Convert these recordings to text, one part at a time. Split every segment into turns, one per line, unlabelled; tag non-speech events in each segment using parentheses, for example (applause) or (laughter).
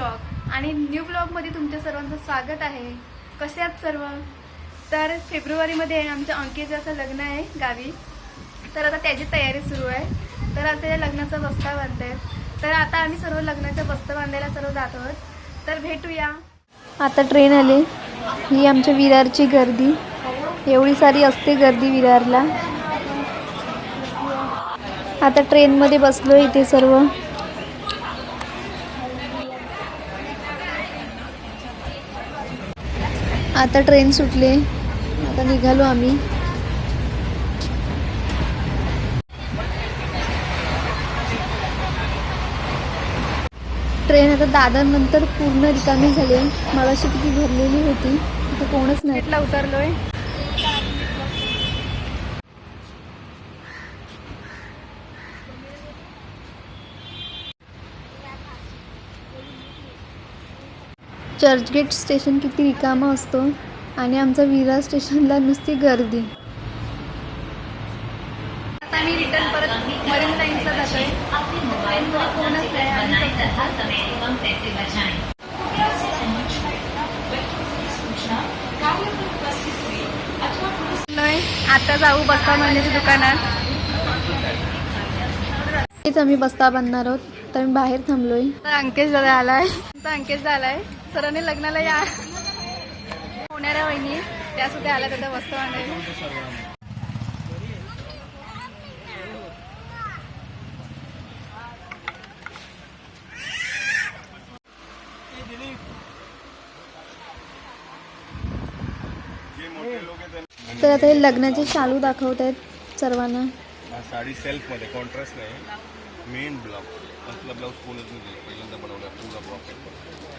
Blog आणि new ब्लॉगमध्ये तुमच्या सर्वांचं स्वागत आहे. कसे आहात सर्व? तर फेब्रुवारीमध्ये आमच्या अंकेचं असं लग्न आहे गावी. तर आता त्याची तयारी सुरू आहे. तर आता या लग्नाचा बस्ता बांधते तर आता आम्ही सर्व लग्नाचा बस्ता बांधायला सर्व जात आहोत. तर भेटूया. आता ट्रेन आली. ही आमच्या विरारची गर्दी. एवढी सारी असते गर्दी विरारला. आता ट्रेनमध्ये बसलो इथे सर्व. आता ट्रेन सुटले आता निघालो आम्ही. ट्रेन आता दादर नंतर पूर्ण रिकामी झाली मगाशी किती भरलेली होती तिथे कोणच नाही. उतरलोय. चर्चगेट स्टेशन किती रिकामा असतो आणि आमचा विरार स्टेशनला नुसती गर्दी. आता मी रिटर्न परत मरीन लाईन्सला जातोय ट्रेनमध्ये कोणच नाही. आता जाऊ बस्ता बांधण्याच्या दुकानात. तेच आम्ही बस्ता बांधणार आहोत तर मी बाहेर थांबलोय. अंकेश दादा आलाय. अंकेश झालाय सरांनी लग्नाला या. होणाऱ्या वहिनी त्या सुद्धा आल्या त्याचा बस्ता बांधायला तर आता हे लग्नाचे शालू दाखवत आहेत सर्वांना.
हा साडी सेल्फमध्ये कॉन्ट्रास्ट नाही. मेन ब्लाउज असला ब्लाउज कोणच नाही. पहिल्यांदा बनवला पूर्ण प्रॉफिट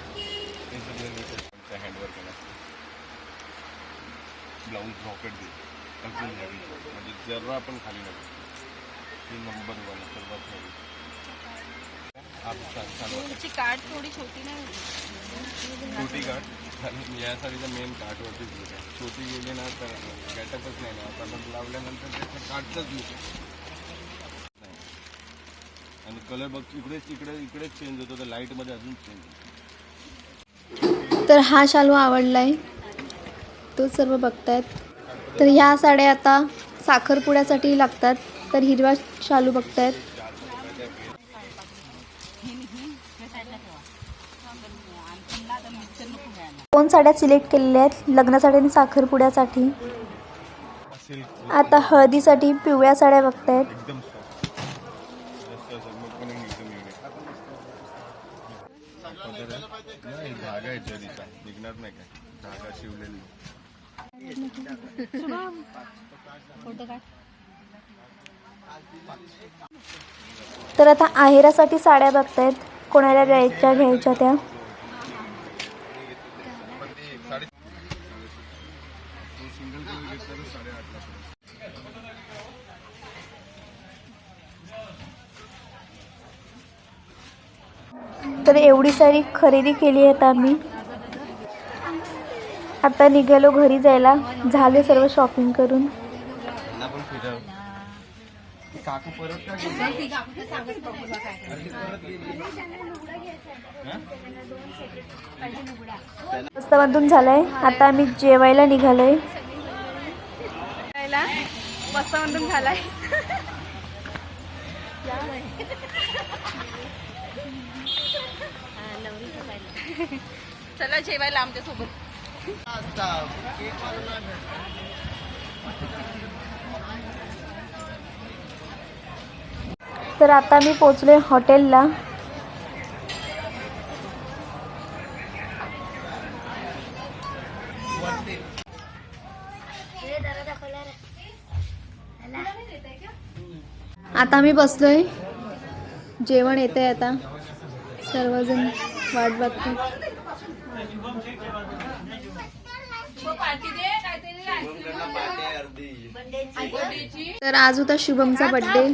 हे सगळे तुमच्या हँडवर्क ब्लाऊज रॉकेट दे अजून heavy. म्हणजे जरा पण खाली नको. ही नंबर वन सर्वात वाटतं.
काठ थोडी छोटी नाही
छोटी गाठ. आणि या साडीचा मेन काठवरतीच लुक आहे छोटी गेली ना तर गॅटअपच नाही ना. कलर लावल्यानंतर त्याचं काठचाच लुक नाही. आणि कलर बघ इकडेच इकडे इकडेच चेंज होतो. तर लाईटमध्ये अजून चेंज होतो.
तर हा शालू आवडला आहे तो सर्व बघतायत. तर ह्या साड्या आता साखरपुड्यासाठी लागतात. तर हिरवा शालू बघतायत. दोन साड्या सिलेक्ट केलेल्या आहेत? लग्नासाठी आणि साखरपुड्यासाठी. आता हळदीसाठी पिवळ्या साड्या बघतायत.
नाही धागा आहे जरीचा. निघणार नाही काय. धागा शिवलेली.
तर आता आहेरासाठी साड्या बघतायत. कोणाला घ्यायच्या घ्यायच्या त्या
पण ती साडे तो सिंगल कलर घेतला तर साडेआठला पडेल
तर एवढी सारी खरेदी केली आहे आता आम्ही. आता निघालो घरी जायला. झाले सर्व शॉपिंग करून? बस्तामधून झालंय. आता आम्ही जेवायला निघालोय. बस्तामधून झालाय. (laughs) चला जेवायला आमच्यासोबत. तर आता मी पोचले हॉटेलला. आता मी बसलोय. जेवण येत आहे आता सर्वजण. वाट बघतात तर आज होता शुभमचा बर्थडे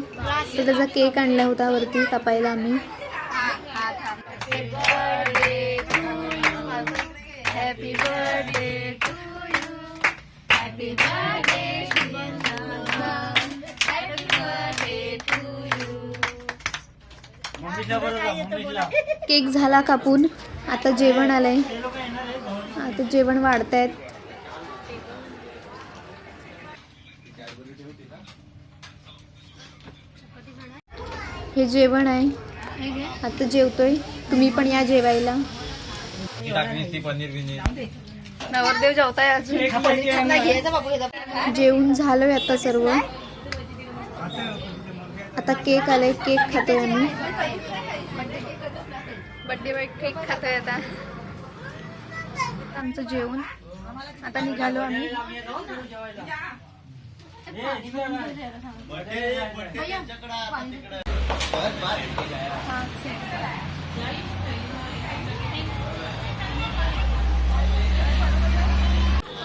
तर त्याचा केक आणला होता वरती कापायला आम्ही. केक झाला कापून. आता जेवण आलंय. आता जेवण वाढतायत. हे जेवण आहे. आता जेवतोय. तुम्ही पण या जेवायला. नवरदेव जेवताय अजून. जेवून झालोय आता सर्व. आता केक आलाय. केक खातोय आम्ही. बर्थडे बाय केक खातोय आता. आमचं जेवण. आता निघालो आम्ही.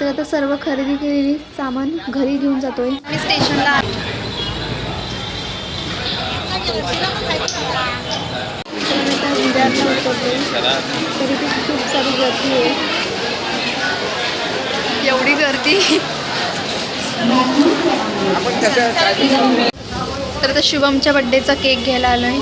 तर आता सर्व खरेदी केलेली सामान घरी घेऊन जातोय. मी स्टेशनला तर ती खूप सारी गर्दी आहे. एवढी गर्दी. तर आता शुभमच्या बड्डेचा केक घ्यायला आलोय.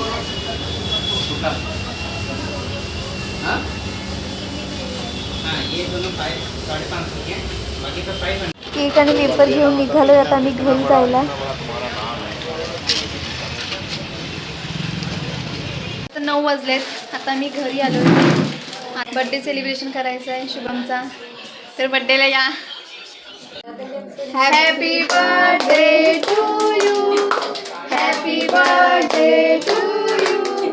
केक आणि पेपर घेऊन निघालोय आता आम्ही घरी जायला. नऊ वाजलेत. आता मी घरी आलो बड्डे सेलिब्रेशन करायचं आहे शुभमचा. तर बड्डेला या. Happy birthday to you happy birthday to you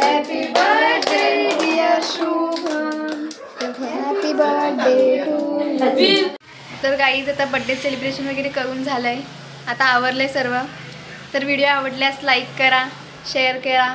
happy birthday dear Shubham happy birthday to तर गाईज आता बड्डे सेलिब्रेशन वगैरे करून झालं आहे आता आवरलं आहे सर्व. तर व्हिडिओ आवडल्यास लाईक करा शेअर करा.